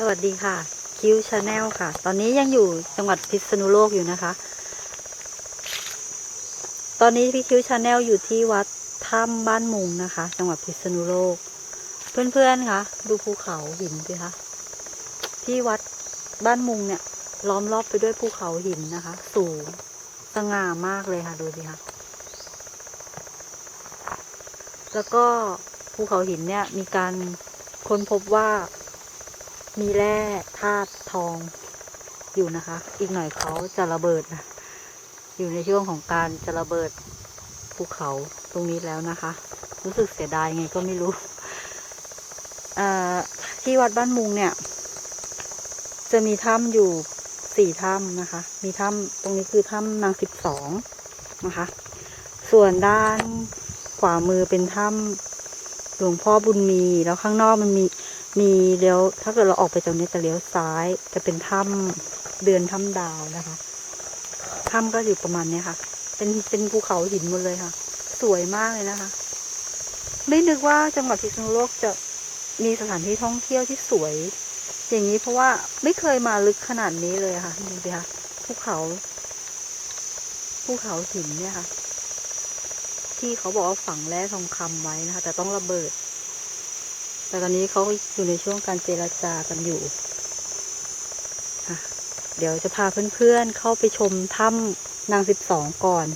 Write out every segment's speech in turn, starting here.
สวัสดีค่ะ คิวชาแนลค่ะ ตอนนี้ยังอยู่จังหวัดพิษณุโลกอยู่นะคะ ตอนนี้พี่คิวชาแนลอยู่ที่วัดถ้ำบ้านมุงนะคะ จังหวัดพิษณุโลก เพื่อนๆคะดูภูเขาหินสิคะที่วัดบ้านมุงเนี่ย ล้อมรอบไปด้วยภูเขาหินนะคะ สูงสง่ามากเลยค่ะ ดูสิคะแล้วก็ภูเขาหินเนี่ยมีการค้นพบว่า มีแร่ธาตุทองอยู่นะคะ อีกหน่อยเขาจะระเบิดนะ อยู่ในช่วงของการจะระเบิดภูเขาตรงนี้แล้วนะคะ รู้สึกเสียดายไงก็ไม่รู้ เอ่อ ที่วัดบ้านมุงเนี่ย จะมีถ้ำอยู่สี่ถ้ำนะคะ มีถ้ำตรงนี้คือถ้ำนางสิบสองนะคะ ส่วนด้านขวามือเป็นถ้ำหลวงพ่อบุญมี แล้วข้างนอกมันมี มีเลี้ยวถ้าเกิดเราออกไปจากนี้จะเลี้ยวซ้ายจะเป็นถ้ำเดือนถ้ำดาวนะคะถ้ำก็อยู่ประมาณเนี้ยค่ะ เป็นเป็นภูเขาหินหมดเลยค่ะ สวยมากเลยนะคะ ไม่นึกว่าจังหวัดพิษณุโลกจะมีสถานที่ท่องเที่ยวที่สวย อย่างนี้เพราะว่าไม่เคยมาลึกขนาดนี้เลยค่ะดูสิคะภูเขาภูเขาหินเนี่ยค่ะ ที่เขาบอกว่าฝังแร่ทองคำไว้นะคะ แต่ต้องระเบิด แต่ตอนนี้เขาอยู่ในช่วงการเจรจากันอยู่ค่ะเดี๋ยวจะพาเพื่อนๆเข้าไปชมถ้ำนางสิบสองก่อน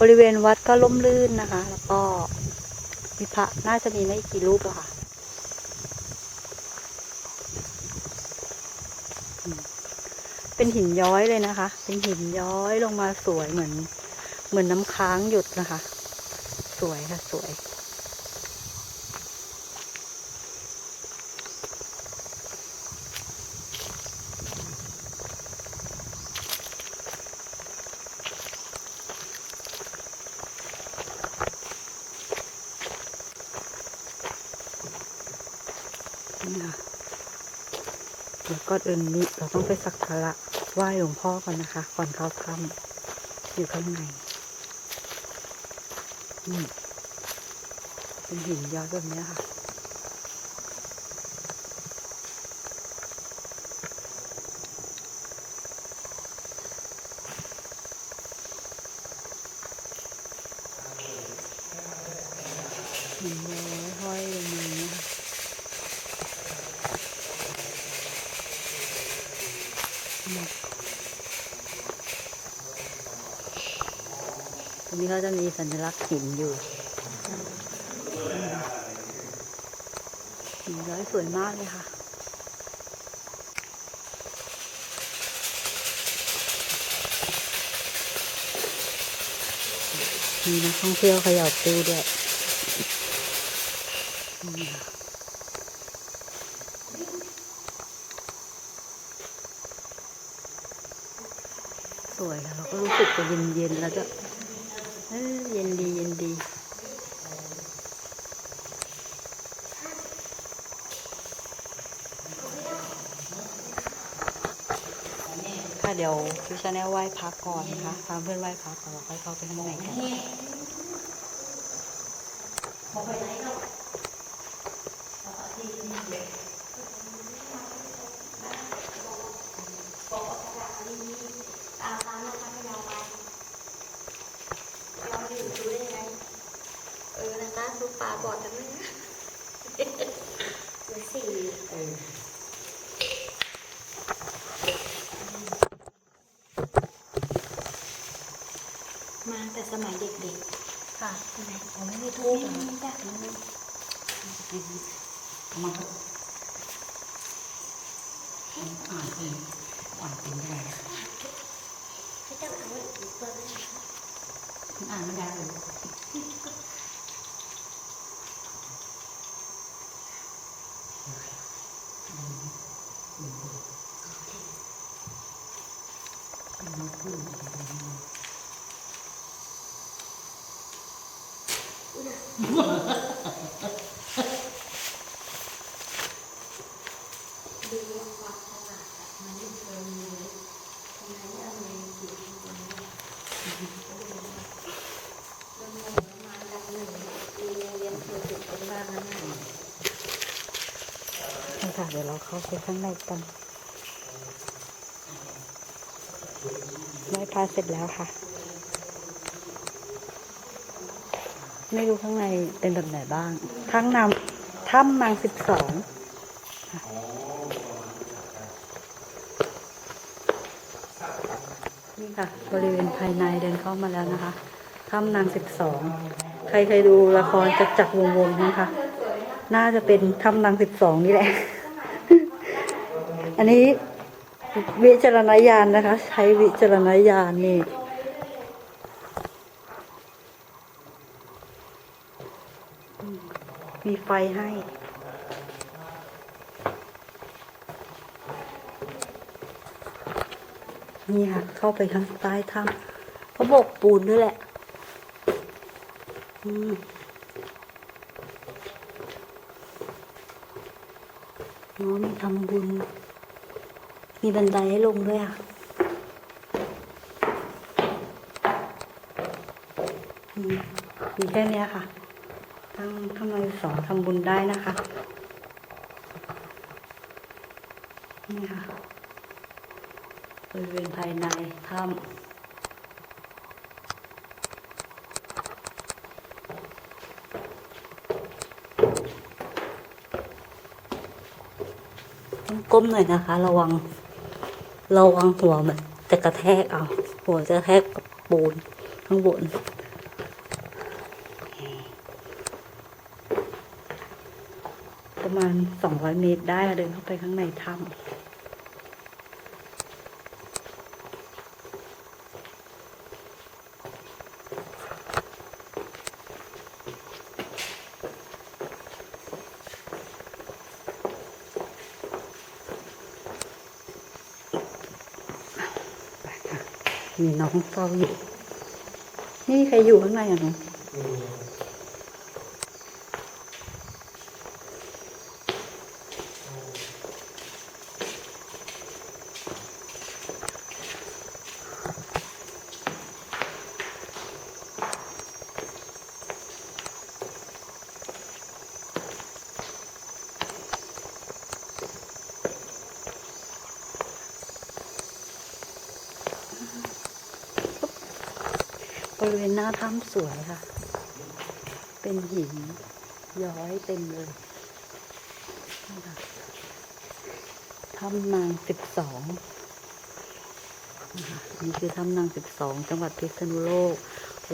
บริเวณวัดก็ล่มลื่นนะคะ แล้วก็มีพระน่าจะมีไม่กี่รูปอะค่ะ เป็นหินย้อยเลยนะคะ เป็นหินย้อยลงมาสวยเหมือน เหมือนน้ำค้างหยดนะคะ วยค่ะ สวย เดี๋ยวก่อนอื่นนี้เราต้องไปสักการะไหว้หลวงพ่อก่อนนะคะ ก่อนเข้าถ้ำอยู่ข้างใน นี่เป็นหินย้อยแบบเนี้ยค่ะ หินย้อยห้อยลงมาเนี่ยค่ะต รงนี้เขาจะมีสัญลักษณ์หินอยู่หินย้อยสวยมากเลยค่ะมีนักท่องเที่ยวขย่าตู้ด้วยสวยค่ะเราก็รู้สึกจะเย็นๆแล้วก็ เย็นดีเย็นดีค่ะเดี๋ยวคิวชาแนลไหว้พักก่อนนะคะพาเพื่อนไหว้พักก่อนเราค่อยเข้าไปข้างในกันเออนะคะ ดูปลาบอดจังเลยนะหรือสี่มาแต่สมัยเด็กค่ะๆใช่ไหมผมไม่ได้ทุกข์ไม่ได้เลยมันก็อ่านเป็นอ่านเป็นไม่ได้ไม่ต้องเอาเปิดเลยมันอ่านไม่ได้เลยมันพู ดอะไรกันเนี่ยดูว่าความฉลาดอะมันไม่เคยมีเลยทำไมไม่เอาเงินสิบคนนี้ก็ดูว่าจนหมดประมาณดังหนึ่งปีเรียนเธอสิบ เป็นบ้านนั่นน่ะ นี่ค่ะ เดี๋ยวเราเข้าไปข้างในกันไหว้พระเสร็จแล้วค่ะ ไม่รู้ข้างในเป็นแบบไหนบ้าง ทั้งนำถ้ำนางสิบสองนี่ค่ะ บริเวณภายในเดินเข้ามาแล้วนะคะถ้ำนางสิบสองใครเคยดูละครจักจักรวงวงนะคะ น่าจะเป็นถ้ำนางสิบสองนี่แหละ นนี้วิจารณญาณนะคะ ใช้วิจารณญาณนี่มีไฟให้นี่ค่ะเข้าไปข้างใต้ถ้ำเขาโบกปูนด้วยแหละอืมอ๋อมีทำบุญ มีบันไดให้ลงด้วยอะมีแค่นี้ค่ะทั้งทำไมสอนทำบุญได้นะคะ นี่ค่ะบริเวณภายในถ้ำต้องก้มหน่อยนะคะ ระวัง ระวังหัวมันจะกระแทกเอา หัวจะแทกกับปูนข้างบนประมาณสองร้อยเมตรได้เดินเข้าไปข้างในถ้ำ มีน้องเฝ้าอยู่ นี่ใครอยู่ข้างในอะน้ ริเวณหน้าถ้ำสวยค่ะ เป็นหินย้อยเต็มเลยถ้ำนางสิบสองนี่คือถ้ำนางสิบสองจังหวัดพิษณุโลก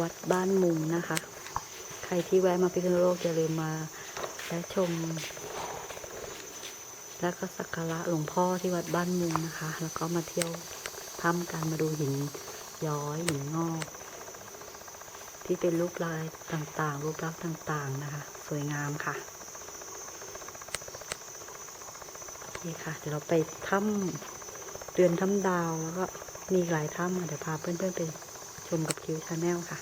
วัดบ้านมุงนะคะ ใครที่แวะมาพิษณุโลกอย่าลืมมาและชม แล้วก็สักการะหลวงพ่อที่วัดบ้านมุงนะคะ แล้วก็มาเที่ยวถ้ำกันมาดูหินย้อยหินงอก ที่เป็นรูปลายต่างๆ รูปลักษณ์ต่าง ๆ นะคะ สวยงามค่ะนี่ค่ะ เดี๋ยวเราไปถ้ำเดือนถ้ำดาว แล้วก็มีหลายถ้ำเดี๋ยวพาเพื่อนๆไปชมกับคิวชาแนลค่ะ